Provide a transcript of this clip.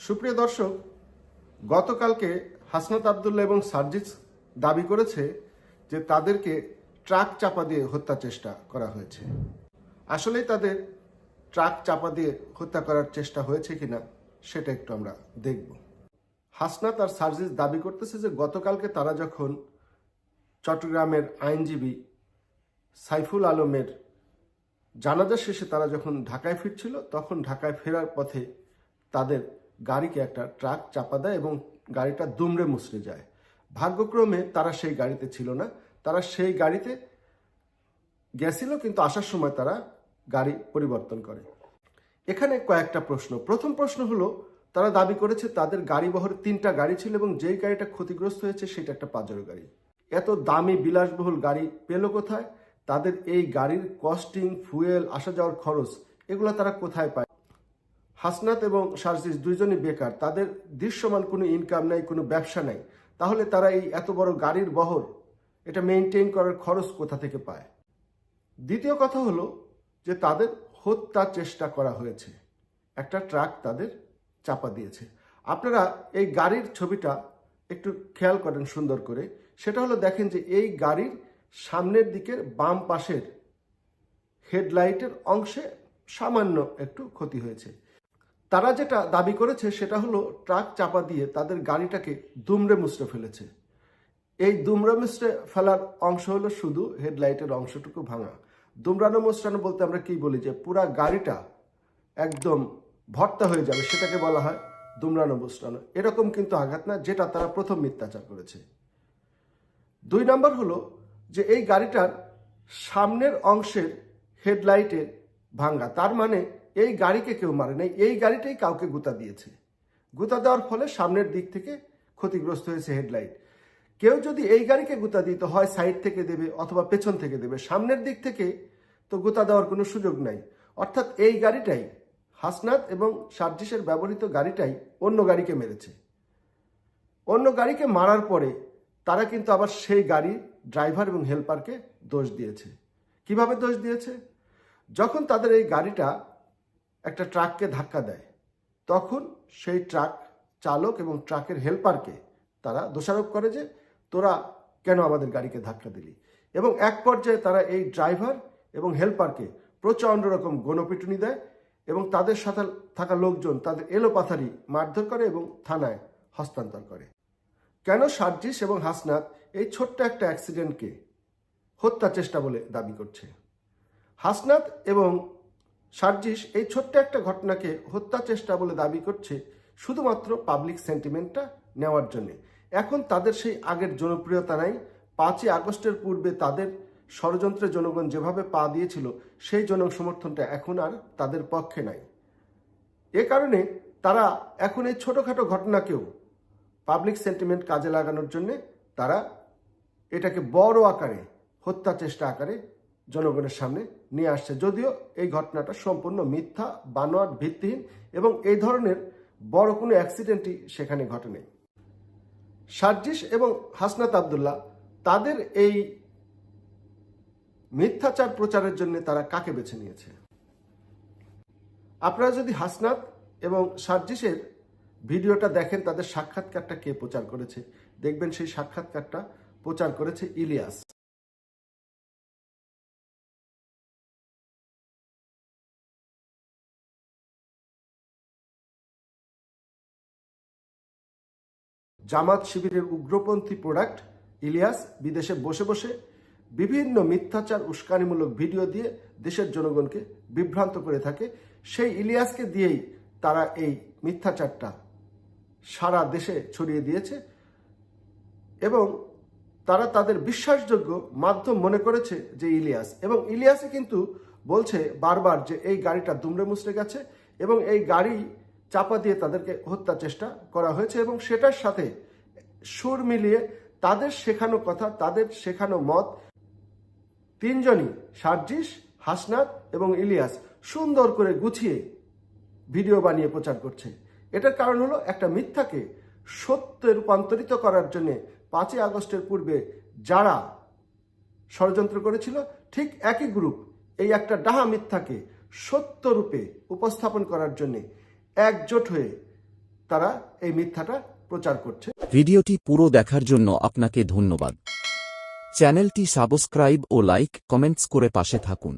সুপ্রিয় দর্শক, গতকালকে হাসনাত আবদুল্লাহ এবং সার্জিস দাবি করেছে যে তাদেরকে ট্রাক চাপা দিয়ে হত্যা চেষ্টা করা হয়েছে। আসলেই তাদের ট্রাক চাপা দিয়ে হত্যা করার চেষ্টা হয়েছে কিনা, সেটা একটু আমরা দেখব। হাসনাত আর সার্জিস দাবি করতেছে যে গতকালকে তারা যখন চট্টগ্রামের আইনজীবী সাইফুল আলমের জানাজা শেষে তারা যখন ঢাকায় ফিরছিল, তখন ঢাকায় ফেরার পথে তাদের গাড়িকে একটা ট্রাক চাপা দেয় এবং গাড়িটা দুমড়ে মুচড়ে যায়। ভাগ্যক্রমে তারা সেই গাড়িতে ছিল না। তারা সেই গাড়িতে গেছিল, কিন্তু আসার সময় তারা গাড়ি পরিবর্তন করে। এখানে কয়েকটা প্রশ্ন। প্রথম প্রশ্ন হলো, তারা দাবি করেছে তাদের গাড়ি বহরে তিনটা গাড়ি ছিল এবং যেই গাড়িটা ক্ষতিগ্রস্ত হয়েছে সেটা একটা পাজরো গাড়ি। এত দামি বিলাসবহুল গাড়ি পেল কোথায়? তাদের এই গাড়ির কস্টিং, ফুয়েল আসা যাওয়ার খরচ, এগুলো তারা কোথায় পায়? হাসনাত এবং সার্জিস দুইজনই বেকার। তাদের দৃশ্যমান কোনো ইনকাম নাই, কোনো ব্যবসা নাই। তাহলে তারা এই এত বড় গাড়ির বহর, এটা মেনটেন করার খরচ কোথা থেকে পায়? দ্বিতীয় কথা হলো যে তাদের হত্যা চেষ্টা করা হয়েছে। একটা ট্রাক তাদের চাপা দিয়েছে। আপনারা এই গাড়ির ছবিটা একটু খেয়াল করেন সুন্দর করে। সেটা হলো দেখেন যে এই গাড়ির সামনের দিকের বাম পাশের হেডলাইটের অংশে সামান্য একটু ক্ষতি হয়েছে। তারা যেটা দাবি করেছে সেটা হলো ট্রাক চাপা দিয়ে তাদের গাড়িটাকে দুমড়ে মুচড়ে ফেলেছে। এই দুমড়ে মুচড়ে ফেলার অংশ হলো শুধু হেডলাইটের অংশটুকু ভাঙা। দুমড়ানো মুচড়ানো বলতে আমরা কি বলি? যে পুরা গাড়িটা একদম ভর্তা হয়ে যাবে, সেটাকে বলা হয় দুমড়ানো মুচড়ানো। এরকম কিন্তু আঘাত না, যেটা তারা প্রথম মিথ্যাচার করেছে। দুই নম্বর হলো যে এই গাড়িটার সামনের অংশের হেডলাইটে ভাঙ্গা। তার মানে এই গাড়িকে কেউ মারে নাই, এই গাড়িটাই কাউকে গুতা দিয়েছে। গুতা দেওয়ার ফলে সামনের দিক থেকে ক্ষতিগ্রস্ত হয়েছে হেডলাইট। কেউ যদি এই গাড়িকে গুতা দিত, হয় সাইড থেকে দেবে অথবা পেছন থেকে দেবে, সামনের দিক থেকে তো গুতা দেওয়ার কোনো সুযোগ নাই। অর্থাৎ এই গাড়িটাই, হাসনাত এবং সার্জিসের ব্যবহৃত গাড়িটাই অন্য গাড়িকে মেরেছে। অন্য গাড়িকে মারার পরে তারা কিন্তু আবার সেই গাড়ির ড্রাইভার এবং হেল্পারকে দোষ দিয়েছে। কীভাবে দোষ দিয়েছে? যখন তাদের এই গাড়িটা একটা ট্রাককে ধাক্কা দেয়, তখন সেই ট্রাক চালক এবং ট্রাকের হেল্পারকে তারা দোষারোপ করে যে, তোরা কেন আমাদের গাড়িকে ধাক্কা দিলি? এবং এক পর্যায়ে তারা এই ড্রাইভার এবং হেল্পারকে প্রচণ্ড রকম গণপিটুনি দেয় এবং তাদের সাথে থাকা লোকজন তাদের এলোপাথারি মারধর করে এবং থানায় হস্তান্তর করে। কেন সার্জিস এবং হাসনাত এই ছোট্ট একটা অ্যাক্সিডেন্টকে হত্যা চেষ্টা বলে দাবি করছে? হাসনাত এবং সার্জিস এই ছোট্ট একটা ঘটনাকে হত্যা চেষ্টা বলে দাবি করছে শুধুমাত্র পাবলিক সেন্টিমেন্টটা নেওয়ার জন্য। এখন তাদের সেই আগের জনপ্রিয়তা নাই। পাঁচই আগস্টের পূর্বে তাদের ষড়যন্ত্রে জনগণ যেভাবে পা দিয়েছিল, সেই জন সমর্থনটা এখন আর তাদের পক্ষে নাই। এ কারণে তারা এখন এই ছোটোখাটো ঘটনাকেও পাবলিক সেন্টিমেন্ট কাজে লাগানোর জন্যে তারা এটাকে বড় আকারে, হত্যা চেষ্টা আকারে জনগণের সামনে নিয়ে আসছে। যদিও এই ঘটনাটা সম্পূর্ণ মিথ্যা, বানোয়াট, ভিত্তিহীন এবং এই ধরনের বড় কোনো অ্যাক্সিডেন্টই সেখানে ঘটেনি। সার্জিস এবং হাসনাত আবদুল্লাহ, তাদের এই মিথ্যাচার প্রচারের জন্য তারা কাকে বেছে নিয়েছে? আপনারা যদি হাসনাত এবং সার্জিসের ভিডিওটা দেখেন, তাদের সাক্ষাৎকারটা কে প্রচার করেছে? দেখবেন সেই সাক্ষাৎকারটা প্রচার করেছে ইলিয়াস। জামাত শিবিরের উগ্রপন্থী প্রোডাক্ট ইলিয়াস বিদেশে বসে বসে বিভিন্ন মিথ্যাচার, উস্কানিমূলক ভিডিও দিয়ে দেশের জনগণকে বিভ্রান্ত করে থাকে। সেই ইলিয়াসকে দিয়েই তারা এই মিথ্যাচারটা সারা দেশে ছড়িয়ে দিয়েছে এবং তারা তাদের বিশ্বাসযোগ্য মাধ্যম মনে করেছে যে ইলিয়াস। এবং ইলিয়াসে কিন্তু বলছে বারবার যে এই গাড়িটা দুমড়ে মুচড়ে গেছে এবং এই গাড়ি চাপা দিয়ে তাদেরকে হত্যা চেষ্টা করা হয়েছে এবং সেটার সাথে সুর মিলিয়ে তাদের শেখানো কথা, তাদের শেখানো মত। তিনজনই সার্জিস, হাসনাত এবং ইলিয়াস সুন্দর করে গুছিয়ে ভিডিও বানিয়ে প্রচার করছে। এটার কারণ হলো একটা মিথ্যাকে সত্যে রূপান্তরিত করার জন্য পাঁচই আগস্টের পূর্বে যারা ষড়যন্ত্র করেছিল, ঠিক একই গ্রুপ এই একটা ডাহা মিথ্যাকে সত্য রূপে উপস্থাপন করার জন্য একজোট হয়ে তারা এই মিথ্যাটা প্রচার করছে। ভিডিওটি পুরো দেখার জন্য আপনাকে ধন্যবাদ। চ্যানেলটি সাবস্ক্রাইব ও লাইক কমেন্টস করে পাশে থাকুন।